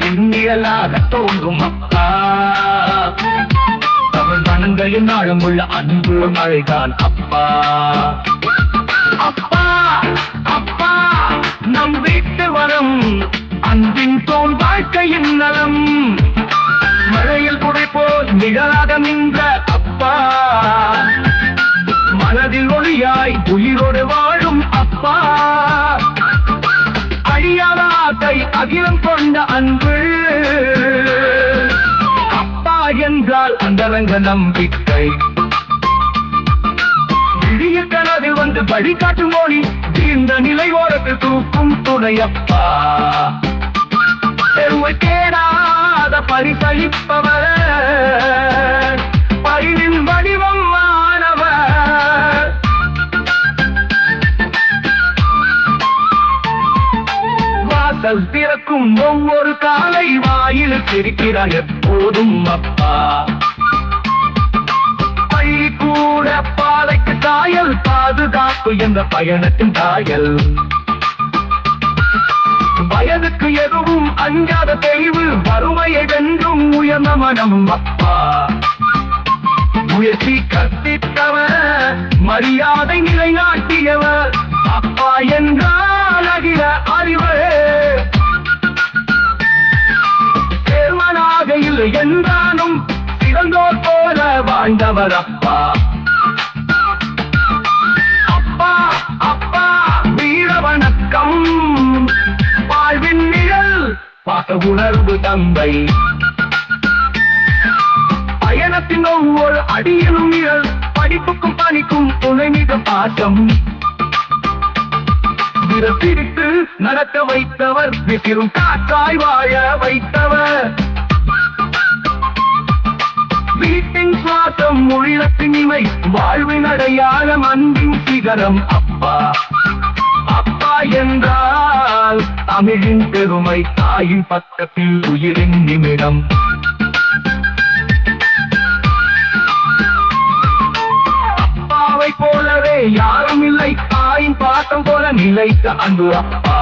செயலாக தோன்றும் அப்பா. தமிழ் மனங்களின் ஆழமுள்ள அன்பு மழைதான் அப்பா. அப்பா அப்பா நம் வீட்டு வரம் அன்பின் தோல் வாழ்க்கையின் நலம். மழையில் குடைப்போல் நிழலாக நின்ற அப்பா. மனதில் ஒளியாய் உயிரோடு வாழும் அப்பா. அழியாத அகிலம் கொண்ட அன்பு. அப்பா என்றால் அந்தரங்க நம்பிக்கை. விடிய கனவில் வந்து வழிகாட்டும் மொழி தீர்ந்த நிலை ஓரத்து தூக்கும் துணையப்பா பெருமை கேடாத பரிசளிப்பவர் வாசல் திறக்கும் ஒவ்வொரு காலை வாயில் சிரிக்கிறார் எப்போதும் அப்பா. பள்ளி கூட பாதைக்கு தாயல் பாதுகாப்பு என்ற பயணத்தின் தாயல். வயதுக்கு எதுவும் அஞ்சாத தெளிவு வறுமையை வென்றும் உயர்ந்த மனம் அப்பா. முயற்சி கற்பித்தவர் மரியாதை நிலைநாட்டியவர். அப்பா என்றால் அகில அறிவர் என்றானும் இல்லை சிறந்தோர் போல வாழ்ந்தவர் அப்பா அப்பா அப்பா வீர வணக்கம் வாழ்வின் நிழல் பாச உணர்வு தந்தை. பயணத்தின் ஒவ்வொரு அடியிலும் நிழல் படிப்புக்கும் பணிக்கும் துணை மிக பாசம் பிரித்து நடக்க வைத்தவர் விசிறும் காற்றாய் வாழ வைத்தவர். வீட்டின் சுவாசம் உயிரத்தின் இமை வாழ்வின் அடையாளம் அன்பின் சிகரம். அப்பா அப்பா என்றால் தமிழின் பெருமை தாயின் பக்கத்தில் உயிரின் நிமிடம். அப்பாவை போலவே யாரும் இல்லை தாயின் பாட்டம் போல நிலைத்த அன்பு அப்பா.